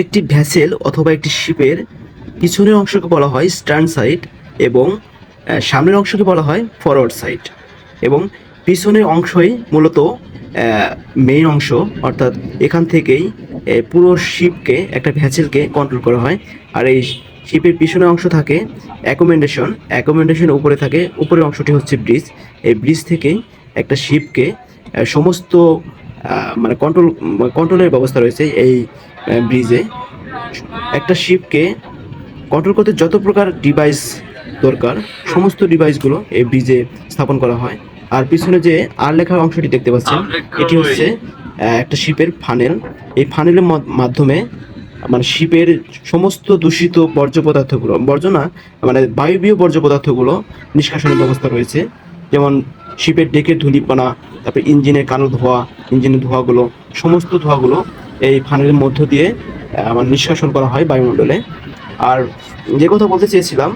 একটি ভ্যাসেল অথবা একটি শিপের পিছনের অংশকে বলা হয় স্টার্ন সাইড এবং সামনের অংশকে বলা হয় ফরওয়ার্ড সাইড। এবং পিছনের অংশই মূলত মেইন অংশ, অর্থাৎ এখান থেকেই পুরো শিপকে, একটা ভ্যাসেলকে কন্ট্রোল করা হয়। আর এই শিপের পিছনের অংশ থাকে অ্যাকোমেন্ডেশন অ্যাকোমেন্ডেশনের উপরে থাকে, উপরের অংশটি হচ্ছে ব্রিজ। এই ব্রিজ থেকেই একটা শিপকে সমস্ত মানে কন্ট্রোল কন্ট্রোলের ব্যবস্থা রয়েছে এই ব্রিজে একটা শিপকে কন্ট্রোল করতে যত প্রকার ডিভাইস দরকার সমস্ত ডিভাইসগুলো এই ব্রিজে স্থাপন করা হয়। আর পিছনে যে আর লেখার অংশটি দেখতে পাচ্ছেন এটি হচ্ছে একটা শিপের ফানেল এই ফানেলের মাধ্যমে মানে শিপের সমস্ত দূষিত বর্জ্য পদার্থগুলো বর্জ্য না মানে বায়বীয় বর্জ্য পদার্থগুলো নিষ্কাশনের ব্যবস্থা রয়েছে। যেমন শিপের ডেকের ধূলিপানা তারপরে ইঞ্জিনের কালো ধোয়া ইঞ্জিনের ধোঁয়াগুলো সমস্ত ধোঁয়াগুলো এই ফানেলের মধ্য দিয়ে আমার নিষ্কাশন করা হয় বায়ুমণ্ডলে। আর যে কথা বলতে চেয়েছিলাম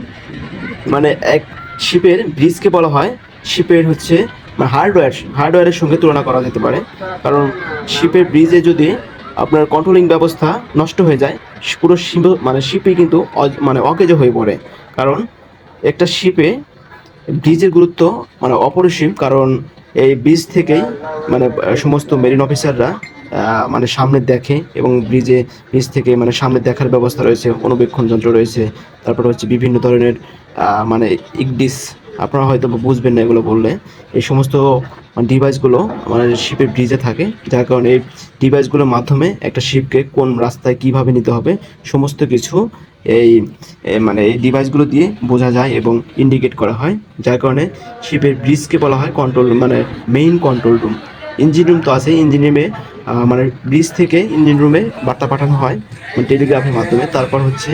মানে এক শিপের ব্রিজকে বলা হয়, শিপের হচ্ছে মানে হার্ডওয়্যার, হার্ডওয়্যারের সঙ্গে তুলনা করা যেতে পারে। কারণ শিপের ব্রিজে যদি আপনার কন্ট্রোলিং ব্যবস্থা নষ্ট হয়ে যায়, পুরো শিপ মানে শিপই কিন্তু মানে অকেজ হয়ে পড়ে। কারণ একটা শিপে ব্রিজের গুরুত্ব মানে অপরিসীম, কারণ এই ব্রিজ থেকেই মানে সমস্ত মেরিন অফিসাররা মানে সামনে দেখে এবং ব্রিজে, ব্রিজ থেকে মানে সামনে দেখার ব্যবস্থা রয়েছে, অনুবেক্ষণ যন্ত্র রয়েছে, তারপর হচ্ছে বিভিন্ন ধরনের মানে ইগডিস আপনারা হয়তো বুঝবেন না এগুলো বললে। এই সমস্ত ডিভাইসগুলো মানে শিপের ব্রিজে থাকে, যার কারণে এই ডিভাইসগুলোর মাধ্যমে একটা শিপকে কোন রাস্তায় কীভাবে নিতে হবে, সমস্ত কিছু এই মানে এই ডিভাইসগুলো দিয়ে বোঝা যায় এবং ইন্ডিকেট করা হয়। যার কারণে শিপের ব্রিজকে বলা হয় কন্ট্রোল মানে main control room engine room তো আছে ইঞ্জিন রুমে মানে ব্রিজ থেকে ইঞ্জিন রুমে বার্তা পাঠানো হয় মানে টেলিগ্রাফের মাধ্যমে। তারপর হচ্ছে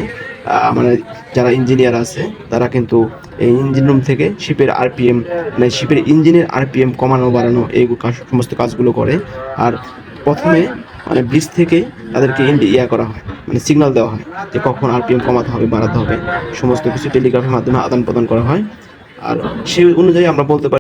মানে যারা ইঞ্জিনিয়ার আছে, তারা কিন্তু এই ইঞ্জিন রুম থেকে শিপের আরপিএম মানে শিপের ইঞ্জিনের আরপিএম কমানো, বাড়ানো, এই সমস্ত কাজগুলো করে। আর প্রথমে মানে ব্রিজ থেকে তাদেরকে ইন্ডি ইয়া করা হয় মানে সিগন্যাল দেওয়া হয় যে কখন আরপিএম কমাতে হবে, বাড়াতে হবে। সমস্ত কিছু টেলিগ্রাফের মাধ্যমে আদান প্রদান করা হয়। আর সেই অনুযায়ী আমরা বলতে পারি